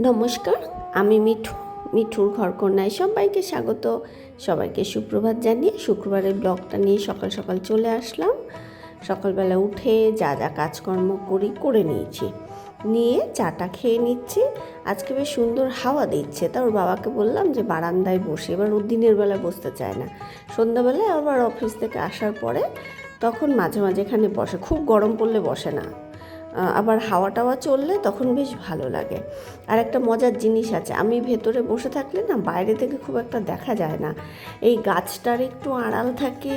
নমস্কার, আমি মিঠু, মিঠুর ঘরকন্যায় সবাইকে স্বাগত। সবাইকে সুপ্রভাত জানিয়ে শুক্রবারের ব্লগটা নিয়ে সকাল সকাল চলে আসলাম। সকালবেলা উঠে যা যা কাজকর্ম করি, করে নিয়েছি। নিয়ে চাটা খেয়ে নিচ্ছি। আজকে বেশ সুন্দর হাওয়া দিচ্ছে। তা ওর বাবাকে বললাম যে বারান্দায় বসে, এবার ও দিনের বেলায় বসতে চায় না। সন্ধ্যাবেলায় আবার অফিস থেকে আসার পরে তখন মাঝে মাঝে এখানে বসে। খুব গরম পড়লে বসে না। আবার হাওয়া টাওয়া চললে তখন বেশ ভালো লাগে। আর একটা মজার জিনিস আছে, আমি ভেতরে বসে থাকলে না বাইরে থেকে খুব একটা দেখা যায় না। এই গাছটার একটু আড়াল থাকে,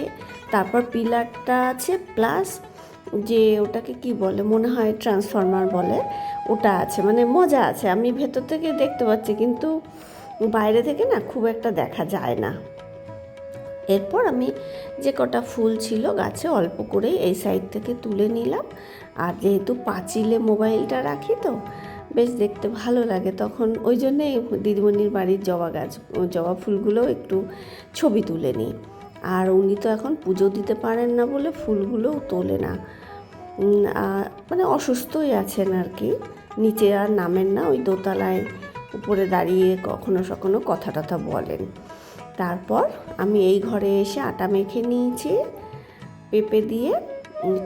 তারপর পিলারটা আছে, প্লাস যে ওটাকে কি বলে, মনে হয় ট্রান্সফরমার বলে, ওটা আছে মানে মজা আছে। আমি ভেতর থেকে দেখতে পাচ্ছি, কিন্তু বাইরে থেকে না খুব একটা দেখা যায় না। এরপর আমি যে কটা ফুল ছিল গাছে অল্প করে এই সাইড থেকে তুলে নিলাম। আর যেহেতু পাঁচিলে মোবাইলটা রাখি তো, বেশ দেখতে ভালো লাগে। তখন ওই জন্যে দিদিমণির বাড়ির জবা গাছ জবা ফুলগুলো একটু ছবি তুলে নিই। আর উনি তো এখন পুজো দিতে পারেন না বলে ফুলগুলোও তোলে না। মানে অসুস্থই আছেন আর কি। নিচে আর নামেন না, ওই দোতলায় উপরে দাঁড়িয়ে কখনো সখনো কথা টথা বলেন। তারপর আমি এই ঘরে এসে আটা মেখে নিয়েছি, পেঁপে দিয়ে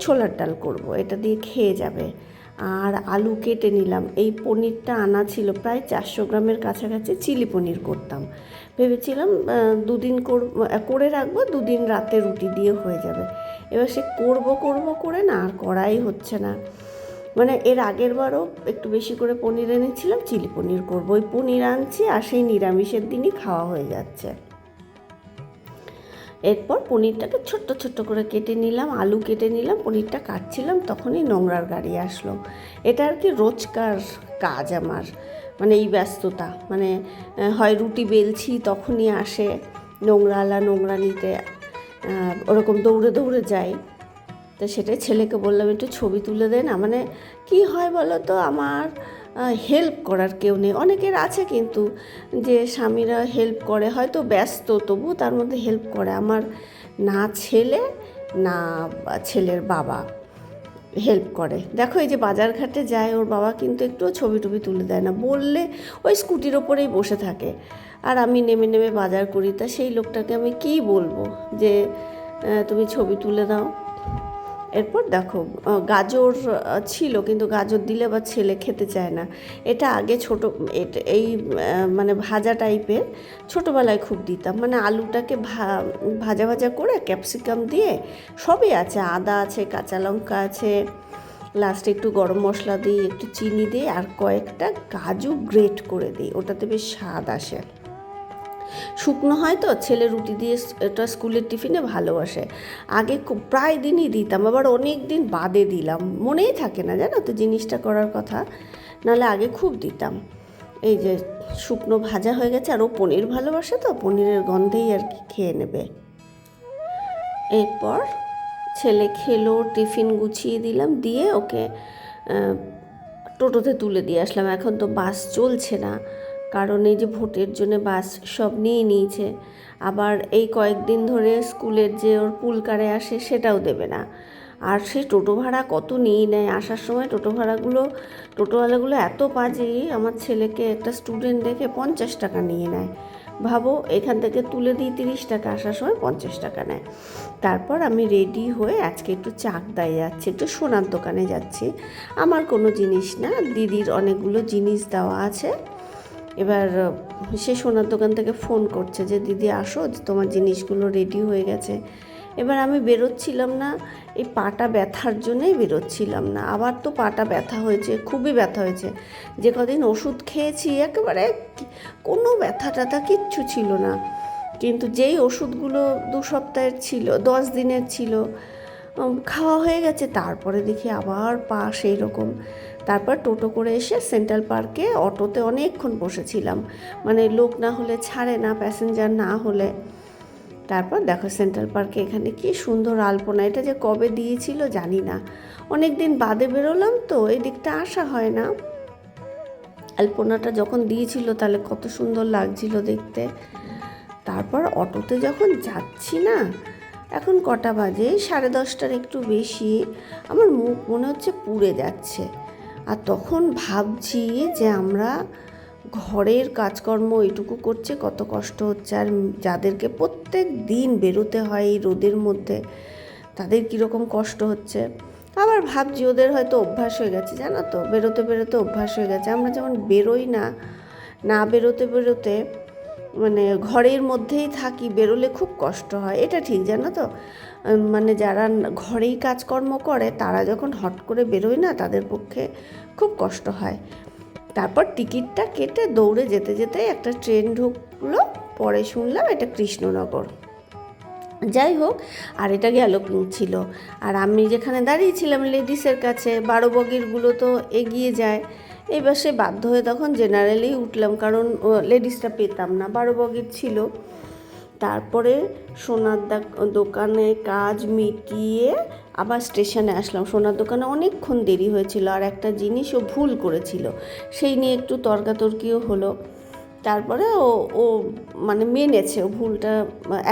ছোলার ডাল করব, এটা দিয়ে খেয়ে যাবে। আর আলু কেটে নিলাম, এই পনিরটা আনা ছিল প্রায় চারশো গ্রামের কাছাকাছি, চিলি পনির করতাম। ভেবেছিলাম দুদিন করে রাখব, দুদিন রাতে রুটি দিয়ে হয়ে যাবে। এবার সে করব করব করে না, আর করাই হচ্ছে না। মানে এর আগের বারও একটু বেশি করে পনির এনেছিলাম, চিলি পনির করব। ওই পনির আনছি, আর সেই নিরামিষের দিনই খাওয়া হয়ে যাচ্ছে। এরপর পনিরটাকে ছোট্ট ছোট্ট করে কেটে নিলাম, আলু কেটে নিলাম, পনিরটা কাটছিলাম, তখনই নোংরার গাড়ি আসলো। এটা আর কি রোজকার কাজ আমার মানে এই ব্যস্ততা মানে হয় রুটি বেলছি তখনই আসে নোংরালা নোংরা নিতে ওরকম দৌড়ে দৌড়ে যাই। তো সেটাই ছেলেকে বললাম, একটু ছবি তুলে দে না। মানে কি হয় বলো তো, আমার হেল্প করার কেউ নেই। অনেকের আছে কিন্তু যে স্বামীরা হেল্প করে, হয়তো ব্যস্ত তবু তার মধ্যে হেল্প করে। আমার না ছেলে, না ছেলের বাবা হেল্প করে। দেখো এই যে বাজার ঘাটে যায়, ওর বাবা কিন্তু একটুও ছবি টবি তুলে দেয় না। বললে ওই স্কুটির ওপরেই বসে থাকে। আর আমি নেমে নেমে বাজার করি। তা সেই লোকটাকে আমি কী বলব? যে তুমি ছবি তুলে দাও। এরপর দেখো গাজর ছিল কিন্তু গাজর দিলে আবার ছেলে খেতে চায় না। এটা আগে ছোট এই মানে ভাজা টাইপের ছোটোবেলায় খুব দিতাম। মানে আলুটাকে ভা- ভাজা ভাজা করে ক্যাপসিকাম দিয়ে সবই আছে। আদা আছে, কাঁচা লঙ্কা আছে। লাস্টে একটু গরম মশলা দিই, একটু চিনি দিই আর কয়েকটা কাজু গ্রেট করে দিই। ওটাতে বেশ স্বাদ আসে। শুকনো হয় তো, ছেলে রুটি দিয়ে এটা স্কুলের টিফিনে ভালোবাসে। আগে প্রায় দিনই দিতাম, আবার অনেক দিন বাদে দিলাম। মনেই থাকে না, জানো তো, জিনিসটা করার কথা। নাহলে আগে খুব দিতাম। এই যে শুকনো ভাজা হয়ে গেছে আর ও পনির ভালোবাসে তো, পনিরের গন্ধেই আর কি খেয়ে নেবে। এরপর ছেলে খেলো, টিফিন গুছিয়ে দিলাম, দিয়ে ওকে টোটোতে তুলে দিয়ে আসলাম। এখন তো বাস চলছে না। কারণ এই যে ভোটের জন্য বাস সব নিয়ে নিয়েছে, আবার এই কয়েকদিন ধরে স্কুলের যে ওর পুলকারে আসে সেটাও দেবে না। আর সেই টোটো ভাড়া কত নিয়ে নেয়? আসার সময় টোটো ভাড়াগুলো, টোটোওয়ালাগুলো এত বাজে, আমার ছেলেকে একটা স্টুডেন্ট দেখে পঞ্চাশ টাকা নিয়ে নেয়। ভাবো, এখান থেকে তুলে দিই তিরিশ টাকা, আসার সময় পঞ্চাশ টাকা নেয়। তারপর আমি রেডি হয়ে আজকে একটু চাক চাকদায় যাচ্ছি, একটু সোনার দোকানে যাচ্ছি। আমার কোনো জিনিস না, দিদির অনেকগুলো জিনিস দেওয়া আছে। এবার সে সোনার দোকান থেকে ফোন করছে যে, দিদি, আসো, তোমার জিনিসগুলো রেডি হয়ে গেছে। এবার আমি বেরোচ্ছিলাম না, এই পাটা ব্যথার জন্যই বেরোচ্ছিলাম না। আবার তো পাটা ব্যথা হয়েছে, খুবই ব্যথা হয়েছে। যে কদিন ওষুধ খেয়েছি, একেবারে কোনো ব্যথা ট্যাথা কিচ্ছু ছিল না। কিন্তু যেই ওষুধগুলো দু সপ্তাহের ছিল, দশ দিনের ছিল খাওয়া হয়ে গেছে। তারপরে দেখি আবার পা সেই রকম তারপর টোটো করে এসে সেন্ট্রাল পার্কে অটোতে অনেকক্ষণ বসেছিলাম। মানে লোক না হলে ছাড়ে না, প্যাসেঞ্জার না হলে। তারপর দেখো সেন্ট্রাল পার্কে এখানে কি সুন্দর আলপনা। এটা যে কবে দিয়েছিল জানি না। অনেক দিন বাদে বেরোলাম তো এই দিকটা আসা হয় না। আলপনাটা যখন দিয়েছিল তাহলে কত সুন্দর লাগছিল দেখতে। তারপর অটোতে যখন যাচ্ছি না এখন কটা বাজে? সাড়ে দশটার একটু বেশি। আমার মুখ মনে হচ্ছে পুড়ে যাচ্ছে। আর তখন ভাবছি যে আমরা ঘরের কাজকর্ম এটুকু করছে, কত কষ্ট হচ্ছে। আর যাদেরকে প্রত্যেক দিন বেরোতে হয় এই রোদের মধ্যে, তাদের কীরকম কষ্ট হচ্ছে? আবার ভাবছি ওদের হয়তো অভ্যাস হয়ে গেছে, জানো তো? বেরোতে বেরোতে অভ্যাস হয়ে গেছে। আমরা যেমন বেরোই না না বেরোতে বেরোতে মানে ঘরের মধ্যেই থাকি, বেরোলে খুব কষ্ট হয়। এটা ঠিক, জানো তো? মানে যারা ঘরেই কাজকর্ম করে, তারা যখন হট করে বেরোয় না, তাদের পক্ষে খুব কষ্ট হয়। তারপর টিকিটটা কেটে দৌড়ে যেতে যেতে একটা ট্রেন ঢুকলো, পরে শুনলাম এটা কৃষ্ণনগর। যাই হোক, আর এটা গেল ছিল। আর আমি যেখানে দাঁড়িয়েছিলাম লেডিসের কাছে বারো বগিরগুলো তো এগিয়ে যায়। এবার সে বাধ্য হয়ে তখন জেনারেলেই উঠলাম, কারণ লেডিসটা পেতাম না, বারো বগির ছিল। তারপরে সোনার দোকানে কাজ মিটিয়ে আবার স্টেশনে আসলাম। সোনার দোকানে অনেকক্ষণ দেরি হয়েছিল, আর একটা জিনিস ও ভুল করেছিল, সেই নিয়ে একটু তর্কাতর্কিও হলো। তারপরে ও ও মানে মেনেছে, ও ভুলটা,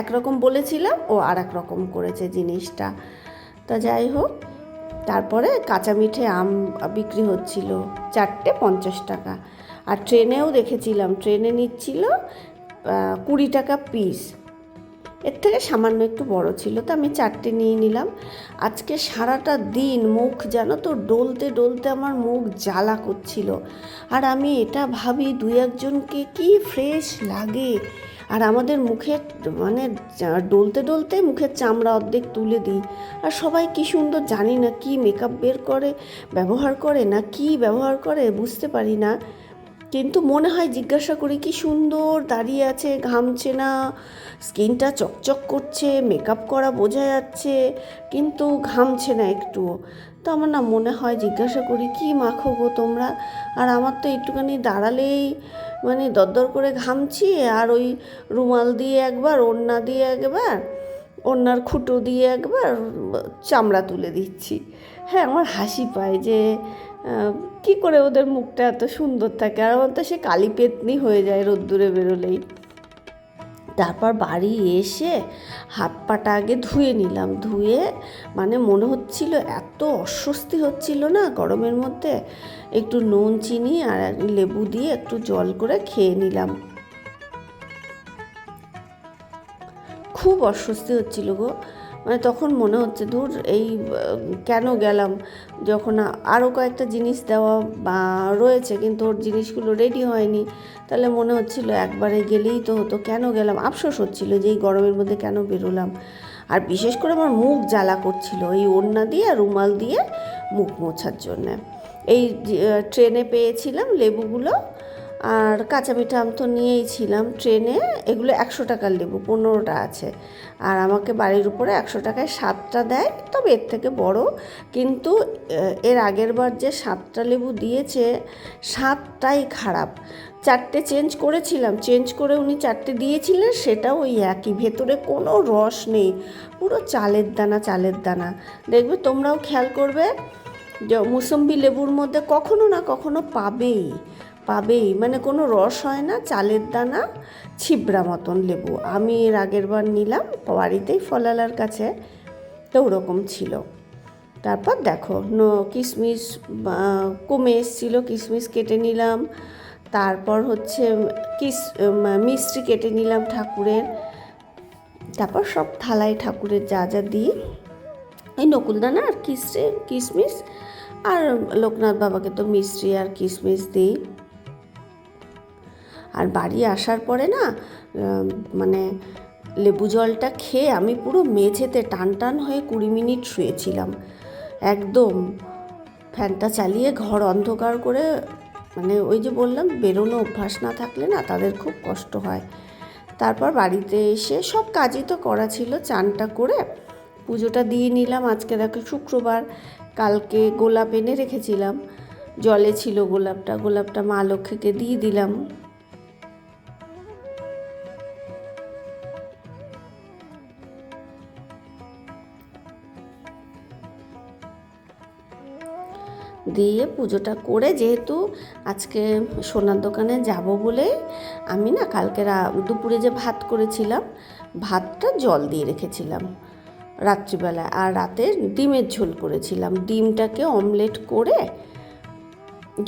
একরকম বলেছিলাম, ও আর রকম করেছে জিনিসটা। তা যাই হোক তারপরে কাঁচা মিঠে আম বিক্রি হচ্ছিল চারটে পঞ্চাশ টাকা। আর ট্রেনেও দেখেছিলাম, ট্রেনে নিচ্ছিল কুড়ি টাকা পিস এর থেকে সামান্য একটু বড় ছিল, তো আমি চারটে নিয়ে নিলাম। আজকে সারাটা দিন মুখ জানো তো, ডলতে ডলতে আমার মুখ জ্বালা করছিল। আর আমি এটা ভাবি দুই একজনকে কি ফ্রেশ লাগে? আর আমাদের মুখে মানে ডলতে ডলতে মুখের চামড়া অর্ধেক তুলে দিই। আর সবাই কি সুন্দর জানি না কি মেকআপ বের করে, ব্যবহার করে না কি ব্যবহার করে, বুঝতে পারি না। কিন্তু মনে হয় জিজ্ঞাসা করি, কি সুন্দর দাঁড়িয়ে আছে, ঘামছে না, স্কিনটা চকচক করছে মেকআপ করা বোঝা যাচ্ছে, কিন্তু ঘামছে না একটুও। তো আমার না মনে হয় জিজ্ঞাসা করি, কি মাখো গো তোমরা? আর আমার তো একটুখানি দাঁড়ালেই মানে দরদর করে ঘামছি, আর ওই রুমাল দিয়ে একবার, ওড়না দিয়ে একবার, ওড়নার খুঁটো দিয়ে একবার, চামড়া তুলে দিচ্ছি। হ্যাঁ আমার হাসি পায় যে কি করে ওদের মুখটা এত সুন্দর থাকে? আর আমার তো সে কালি পেতনি হয়ে যায় রোদ্দুরে বেরোলেই। তারপর বাড়ি এসে হাত পাটা আগে ধুয়ে নিলাম। ধুয়ে মানে মনে হচ্ছিল এত অস্বস্তি হচ্ছিল না গরমের মধ্যে। একটু নুন, চিনি আর লেবু দিয়ে একটু জল করে খেয়ে নিলাম। খুব অস্বস্তি হচ্ছিল গো। মানে তখন মনে হচ্ছে, ধুর, এই কেন গেলাম? যখন আরও কয়েকটা জিনিস দেওয়া বা রয়েছে, কিন্তু ওর জিনিসগুলো রেডি হয়নি, তাহলে মনে হচ্ছিল একবারে গেলেই তো হতো, কেন গেলাম? আফসোস হচ্ছিল যে এই গরমের মধ্যে কেন বেরোলাম। আর বিশেষ করে আমার মুখ জ্বালা করছিল এই ওড়না দিয়ে আর রুমাল দিয়ে মুখ মোছার জন্যে। এই ট্রেনে পেয়েছিলাম লেবুগুলো আর কাঁচা মিঠা আম তো নিয়েই ছিলাম ট্রেনে, এগুলো একশো টাকার লেবু, পনেরোটা আছে। আর আমাকে বাড়ির উপরে একশো টাকায় সাতটা দেয়, তবে এর থেকে বড়। কিন্তু এর আগের বার যে সাতটা লেবু দিয়েছে, সাতটাই খারাপ। চারটে চেঞ্জ করেছিলাম, চেঞ্জ করে উনি চারটে দিয়েছিলেন, সেটাও ওই একই। ভেতরে কোনো রস নেই, পুরো চালের দানা চালের দানা। দেখবে তোমরাও খেয়াল করবে, যে মুসম্বি লেবুর মধ্যে কখনো না কখনো পাবেই। পাবেই। মানে কোনো রস হয় না, চালের দানা, ছিবড়া মতন লেবু। আমি এর আগের বার নিলাম, বাড়িতেই ফলালার কাছে তো ওরকম ছিল। তারপর দেখো কিশমিশ কমে এসছিল, কিশমিশ কেটে নিলাম। তারপর হচ্ছে কিস মিষ্টি কেটে নিলাম ঠাকুরের। তারপর সব থালায় ঠাকুরের যা যা দিই। এই নকুলদানা আর কিসে কিশমিশ, আর লোকনাথ বাবাকে তো মিষ্টি আর কিশমিশ দিই। আর বাড়ি আসার পরে না মানে লেবু জলটা খেয়ে আমি পুরো মেঝেতে টান টান হয়ে কুড়ি মিনিট শুয়েছিলাম। একদম ফ্যানটা চালিয়ে ঘর অন্ধকার করে মানে ওই যে বললাম, বেরোনো অভ্যাস না থাকলে না তাদের খুব কষ্ট হয়। তারপর বাড়িতে এসে সব কাজই তো করা ছিল, চানটা করে পুজোটা দিয়ে নিলাম। আজকে দেখো শুক্রবার, কালকে গোলাপ এনে রেখেছিলাম। জলে ছিল গোলাপটা গোলাপটা মা লক্ষ্মীকে দিয়ে দিলাম। দিয়ে পুজোটা করে যেহেতু আজকে সোনার দোকানে যাব বলে আমি না কালকে দুপুরে যে ভাত করেছিলাম, ভাতটা জল দিয়ে রেখেছিলাম রাত্রিবেলা। আর রাতে ডিমের ঝোল করেছিলাম। ডিমটাকে অমলেট করে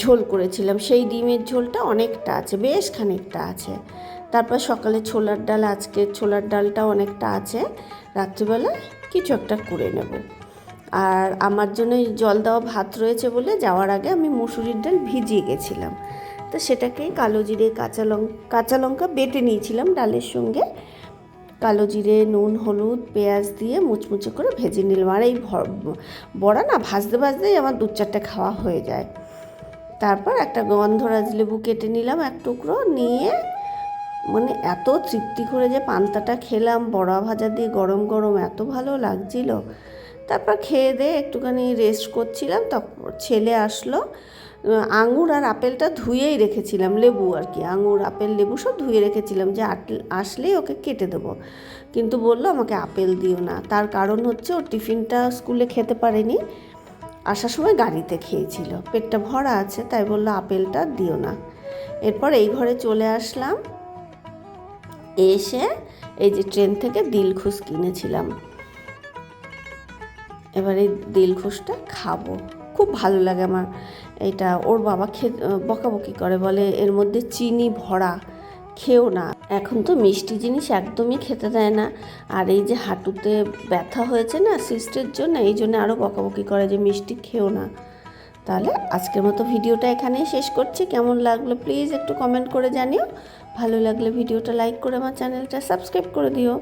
ঝোল করেছিলাম। সেই ডিমের ঝোলটা অনেকটা আছে, বেশ খানিকটা আছে। তারপর সকালে ছোলার ডাল, আজকে ছোলার ডালটা অনেকটা আছে। রাত্রিবেলা কিছু একটা করে নেব। আর আমার জন্য জল দেওয়া ভাত রয়েছে বলে যাওয়ার আগে আমি মুসুরির ডাল ভিজিয়ে গেছিলাম। তো সেটাকে কালো জিরে, কাঁচা লঙ্কা কাঁচা লঙ্কা বেটে নিয়েছিলাম ডালের সঙ্গে। কালো জিরে, নুন, হলুদ, পেঁয়াজ দিয়ে মুচমুচে করে ভেজে নিলাম। আর এই বড়া না, ভাজতে ভাজতেই আমার দু চারটে খাওয়া হয়ে যায়। তারপর একটা গন্ধরাজ লেবু কেটে নিলাম এক টুকরো, নিয়ে মানে এত তৃপ্তি করে যে পান্তাটা খেলাম, বড়া ভাজা দিয়ে গরম গরম এত ভালো লাগছিল। তারপর খেয়ে দিয়ে একটুখানি রেস্ট করছিলাম, তারপর ছেলে আসলো। আঙুর আর আপেলটা ধুয়েই রেখেছিলাম, লেবু আর কি, আঙুর, আপেল, লেবু সব ধুয়ে রেখেছিলাম, যে আসলেই ওকে কেটে দেবো। কিন্তু বলল আমাকে আপেল দিও না, তার কারণ হচ্ছে ও টিফিনটা স্কুলে খেতে পারেনি, আসার সময় গাড়িতে খেয়েছিল, পেটটা ভরা আছে, তাই বলল আপেলটা দিও না। এরপর এই ঘরে চলে আসলাম, এসে এই যে ট্রেন থেকে দিলখুশ কিনেছিলাম। এবার এই খাব। খুব ভালো লাগে আমার এটা। ওর বাবা খে বকাবকি করে, বলে এর মধ্যে চিনি ভরা, খেও না। এখন তো মিষ্টি জিনিস একদমই খেতে দেয় না। আর এই যে হাঁটুতে ব্যথা হয়েছে না সিস্টের জন্য, এই জন্য আরও বকাবকি করে যে মিষ্টি খেও না। তাহলে আজকের মতো ভিডিওটা এখানেই শেষ করছি। কেমন লাগল প্লিজ একটু কমেন্ট করে জানিও। ভালো লাগলে ভিডিওটা লাইক করে আমার চ্যানেলটা সাবস্ক্রাইব করে দিও।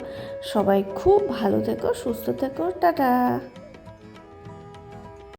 সবাই খুব ভালো থেকো, সুস্থ থেকো, টাটা।